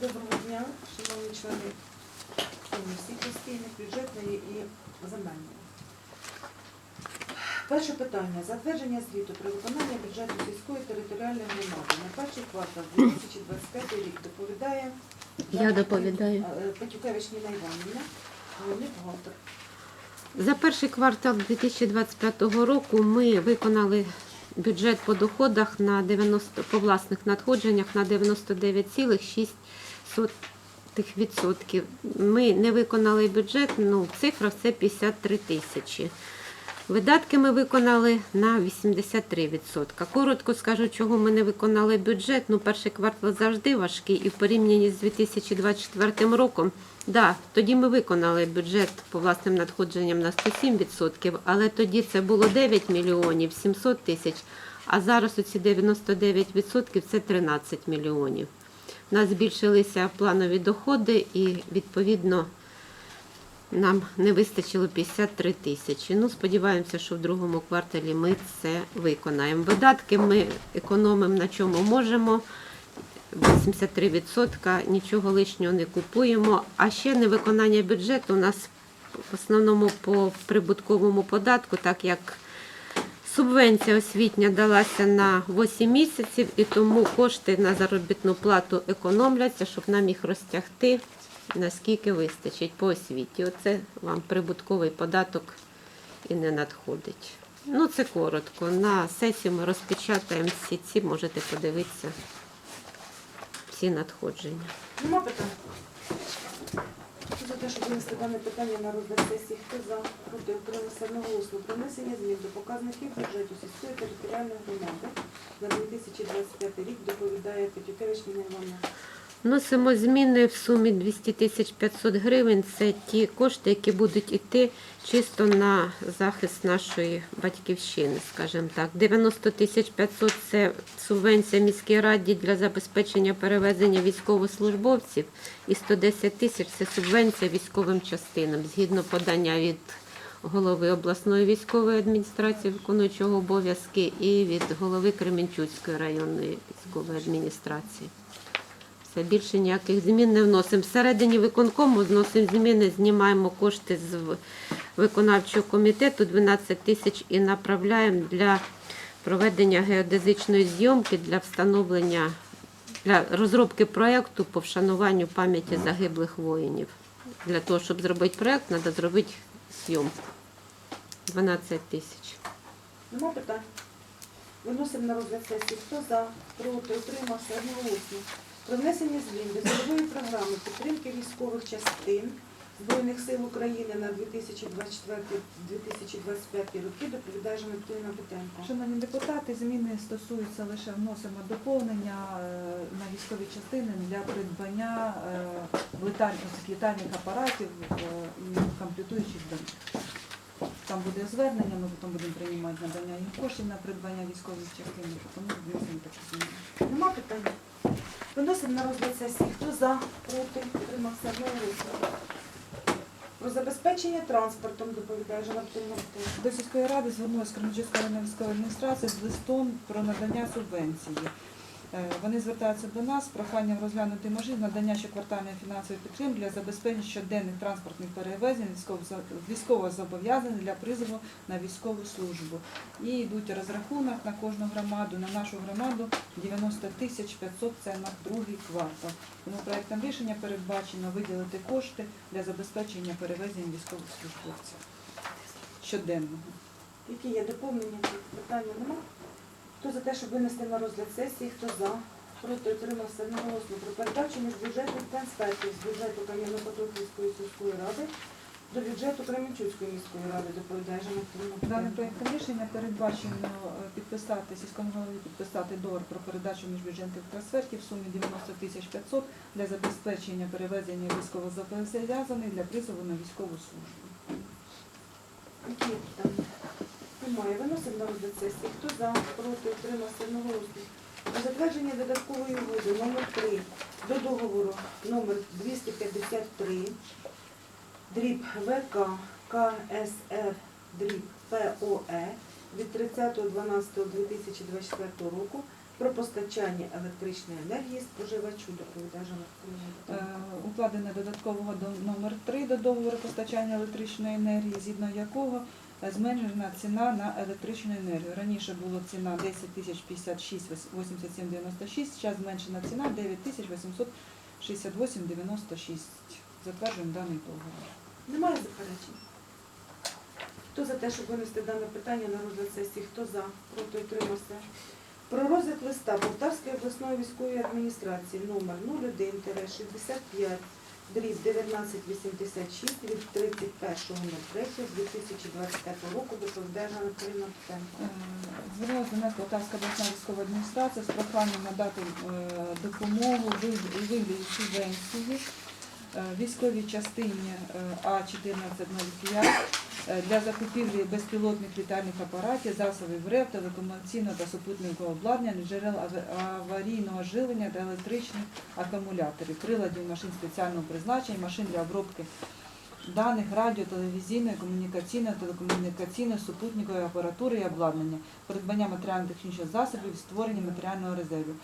Доброго дня, шановні члени комісії постійних, бюджетної і земельної. Перше питання. Затвердження звіту про виконання бюджету сільської територіальної громади на перший квартал 2025 рік доповідає Я доповідаю. е, Петюкевич Ніна Іванівна, головний бухгалтер. За перший квартал 2025 року ми виконали бюджет по доходах на 90, по власних надходженнях на 99,6%. Ми не виконали бюджет, ну цифра це 53 тисячі. Видатки ми виконали на 83%. Коротко скажу, чого ми не виконали бюджет. Ну, перший квартал завжди важкий, і в порівнянні з 2024 роком, да, тоді ми виконали бюджет по власним надходженням на 107%, але тоді це було 9 мільйонів 700 тисяч, а зараз оці 99% це 13 мільйонів. У нас збільшилися планові доходи і відповідно нам не вистачило 53 тисячі. Ну, сподіваємося, що в другому кварталі ми це виконаємо. Видатки ми економимо на чому можемо. 83% нічого лишнього не купуємо. А ще невиконання бюджету у нас в основному по прибутковому податку, так як субвенція освітня далася на 8 місяців, і тому кошти на заробітну плату економляться, щоб нам їх розтягти наскільки вистачить по освіті. Оце вам прибутковий податок і не надходить. Ну, це коротко. На сесію ми розпечатаємо всі ці, можете подивитися всі надходження. Нема питань? Те, щоб винести дане питання на розгляд сесії, хто за, проти, утримався одноголосно. Про внесення змін до показників бюджету сільської територіальної громади на 2025 рік доповідає Петюкевич Ніна Івановна. Вносимо зміни в сумі 200 тисяч 500 гривень. Це ті кошти, які будуть йти чисто на захист нашої батьківщини, скажімо так. 90 тисяч 500 – це субвенція міській раді для забезпечення перевезення військовослужбовців. І 110 тисяч – це субвенція військовим частинам. Згідно подання від голови обласної військової адміністрації, виконуючого обов'язки, і від голови Кременчуцької районної військової адміністрації. Все більше ніяких змін не вносимо. Всередині виконкому вносимо зміни, знімаємо кошти з виконавчого комітету 12 тисяч і направляємо для проведення геодезичної зйомки для встановлення для розробки проєкту по вшануванню пам'яті загиблих воїнів. Для того, щоб зробити проєкт, треба зробити зйомку. 12 тисяч. Нема питань? Виносимо на розгляд сесії. Хто за, проти, утримався одноголосно. Про внесення змін до цільової програми підтримки військових частин Збройних сил України на 2024-2025 роки доповідає Жанна Петенко. Шановні депутати, зміни стосуються лише вносимо доповнення е, на військові частини для придбання е, літальних апаратів е, і комплектуючих до них. Там буде звернення, ми потім будемо приймати надання їм коштів на придбання військових частин, тому внесемо такі зміни. Нема питань? Виносимо на розгляд сесії. Хто за, проти, утримався одноголосно. Про забезпечення транспортом доповідає Жанна До сільської ради звернулася Кременчуцька районна військова адміністрація з листом про надання субвенції. Е, Вони звертаються до нас з проханням розглянути можливість надання щоквартальної фінансової підтримки для забезпечення щоденних транспортних перевезень військово- військовозобов'язаних для призову на військову службу. І йдуть розрахунок на кожну громаду, на нашу громаду 90 тисяч 500 – це на другий квартал. Тому проектом рішення передбачено виділити кошти для забезпечення перевезень військових службовців щоденного. Які є доповнення? Питання нема? Хто за те, щоб винести на розгляд сесії, хто за? Проти утримався одноголосно про передачу міжбюджетних трансфертів з бюджету Кам'янопотоківської сільської ради до бюджету Кременчуцької міської ради, доповідає Жанна Даним проектом рішення передбачено е, підписати сільському голові підписати договір про передачу міжбюджетних трансфертів в сумі 90 тисяч 500 для забезпечення перевезення військовозобов'язаних для призову на військову службу. Які питання? Немає. Виносимо на розгляд сесії. Хто за? Проти утримався одноголосно. Затвердження додаткової угоди номер 3 до договору номер 253 дріб ВК КСР дріб ПОЕ від 30.12.2024 року про постачання електричної енергії споживачу доповідає Жанна Е, укладене додаткового до- номер 3 до договору постачання електричної енергії, згідно якого зменшена ціна на електричну енергію. Раніше була ціна 10 тисяч 56 87 96, зараз зменшена ціна 9 тисяч 868 96. Затверджуємо даний договор. Немає заперечень? Хто за те, щоб винести дане питання на розгляд сесії? Хто за? Проти утримався? Про розгляд листа Полтавської обласної військової адміністрації номер 01-65 дріб 1986 від 31.03.2025 року до Ганна Кирилівна Петенко. Е, Звернулася до нас Полтавська військова адміністрація з проханням надати е, допомогу у вигляді субвенції військовій частині е, А1405 е, для закупівлі безпілотних літальних апаратів, засобів РЕП, телекомунікаційного та супутникового обладнання, джерел аварійного живлення та електричних акумуляторів, приладів машин спеціального призначення, машин для обробки даних радіо, телевізійної, комунікаційної, телекомунікаційної, супутникової апаратури і обладнання, придбання матеріально-технічних засобів, створення матеріального резерву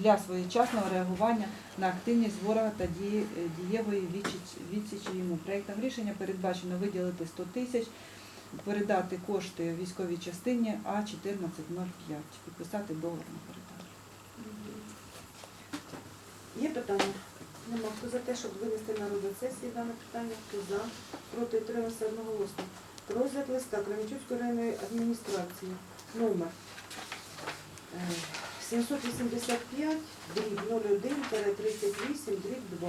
для своєчасного реагування на активність ворога та дієвої відсічі йому. Проєктом рішення передбачено виділити 100 тисяч, передати кошти військовій частині А1405, підписати договор на передачу. Є питання? Нема. Хто за те, щоб винести на розгляд сесії дане питання? Хто за? Проти утримався одноголосно. Розгляд листа Кременчуцької районної адміністрації номер е, 785 дріб 01 дріб 2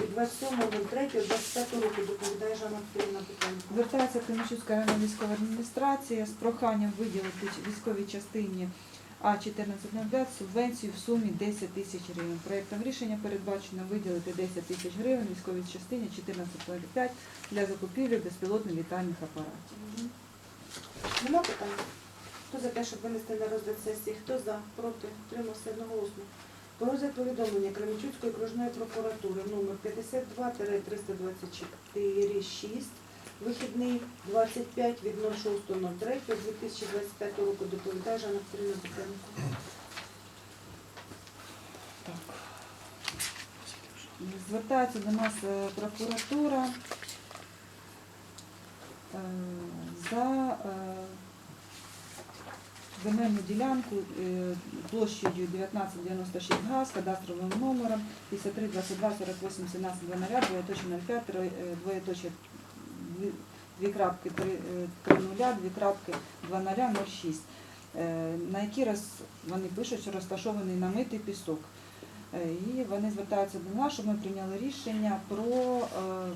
від 27.03.25 року доповідає Жанна Кирилівна Петенко. Звертається Кременчуцька районна військова адміністрація з проханням виділити військовій частині А1405 субвенцію в сумі 10 тисяч гривень. Проєктом рішення передбачено виділити 10 тисяч гривень військовій частині 1405 для закупівлі безпілотних літальних апаратів. Мгм. Нема питань? Хто за те, щоб винести на розгляд сесії? Хто за? Проти? Утримався одноголосно. Про розгляд повідомлення Кременчуцької окружної прокуратури номер 52-324-6, вихідний 25 від 06.03.2025 року доповідає Жанна Катерина Петренко. Звертається до нас е, прокуратура е, за е, земельну ділянку площею 1996 га з кадастровим номером 53 22 48 17 00 двоєточі 05 три- е, двоєточі дві- крапки 3 нуля, дві крапки 20 06 е, на якій роз, вони пишуть, що розташований намитий пісок. Е, І вони звертаються до нас, щоб ми прийняли рішення про е,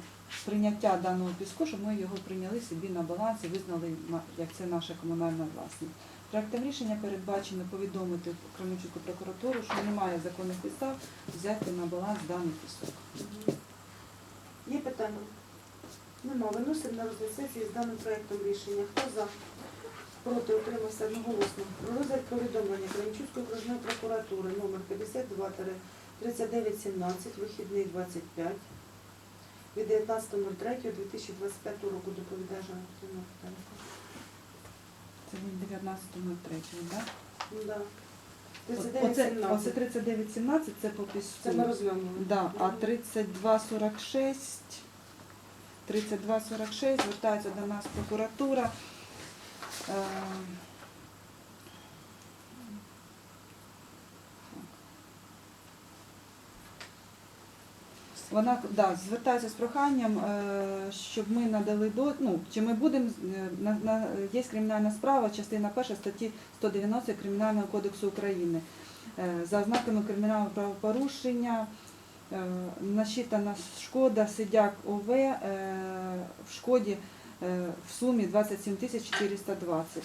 прийняття даного піску, щоб ми його прийняли собі на баланс і визнали, як це наша комунальна власність. Проектом рішення передбачено повідомити Кременчуцьку прокуратуру, що немає законних підстав взяти на баланс даний пісок. Є питання? Нема. Виносимо на розгляд сесії з даним проектом рішення. Хто за? Проти утримався одноголосно. Про розгляд повідомлення Кременчуцької окружної прокуратури номер 52-3917, вихідний 25 від 19.03.2025 року доповідає Жанна Петрівна Петенко. Це він 19.03, так? Ну, да. Оце, оце 3917. 3917 це по піску. Це ми розглянули. Да, а 3246, 3246 звертається до нас прокуратура. Е, Вона да, звертається з проханням, е, щоб ми надали до ну, чи ми будемо е, на, на є кримінальна справа, частина перша статті 190 Кримінального кодексу України. Е, За ознаками кримінального правопорушення насчитана шкода Сидяк ОВ е, в шкоді е, в сумі 27 тисяч 420.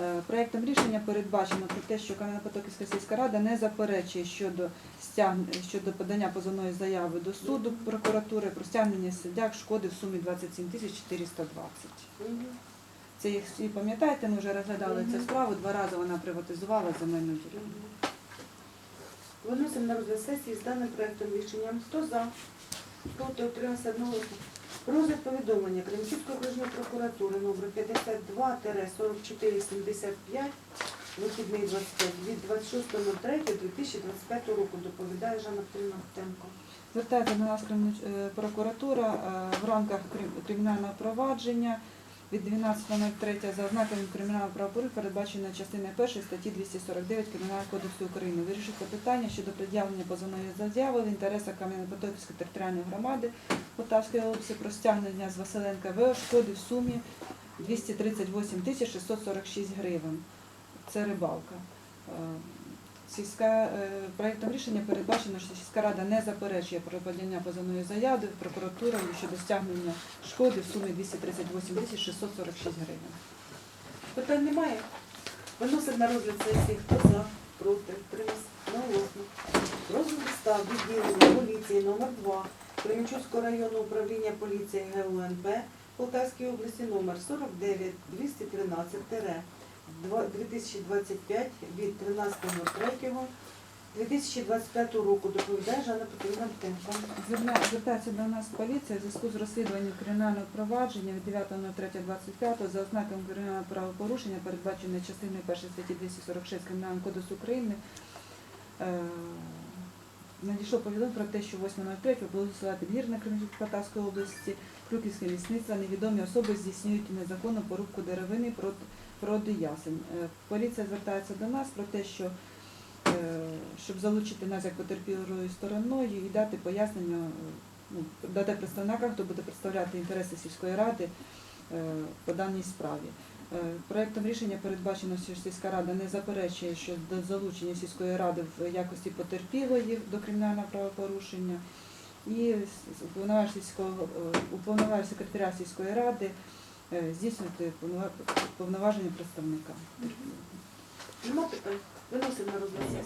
Е, Проектом рішення передбачено про те, що Кам'янопотоківська сільська рада не заперечує щодо стягн- щодо подання позовної заяви до суду прокуратури про стягнення Сидяк шкоди в сумі 27 тисяч 420. Це, як всі пам'ятаєте, ми вже розглядали цю справу, два рази вона приватизувала земельну ділянку. Виносимо на розгляд сесії з даним проектом рішення. Хто за? Проти утримався одноголосно. Розгляд повідомлення Кремчуцької окружної прокуратури номер 52-4475 вихідний 25 від 26.03.2025 року. Доповідає Жанна Петрівна. Звертається до нас е, прокуратура е, в рамках кримінального провадження від 12.03 за ознаками кримінального правопорушення передбачено частиною 1 статті 249 Кримінального кодексу України. Вирішити питання щодо пред'явлення позовної заяви в інтересах Кам'янопотоківської територіальної громади Полтавської області про стягнення з Василенка ВО шкоди в сумі 238 тисяч 646 гривень. Це рибалка. Сільська е, проектом рішення передбачено, що сільська рада не заперечує про подання позовної заяви прокуратурою щодо стягнення шкоди в сумі 238 тисяч 646 гривень. Питань немає? Виносить на розгляд сесії. Хто за? Проти? Тримався? Наголосно. Розгляд листа відділення поліції номер 2 Кременчуцького районного управління поліції ГУНП Полтавської області номер 49 213 2025 від 13.03 2025 року доповідає Жанна Петрівна. Зверна- Звертається до нас поліція в зв'язку з розслідуванням кримінального провадження від 9.03.25 за ознаками кримінального правопорушення, передбаченої частиною 1 статті 246 Кримінального кодексу України. Надійшло повідомлення про те, що 8.03 було села Підгірна Кримської області, Крюківське лісництво, невідомі особи здійснюють незаконну порубку деревини проти ясень. Е, Поліція звертається до нас про те, що е, щоб залучити нас як потерпілою стороною і дати пояснення, е, ну, дати представника, хто буде представляти інтереси сільської ради по даній справі. Е, Проектом рішення передбачено, що сільська рада не заперечує щодо залучення сільської ради в якості потерпілої до кримінального правопорушення і сільського е, секретаря сільської ради е, здійснювати повноваження представника. Нема на розгляд.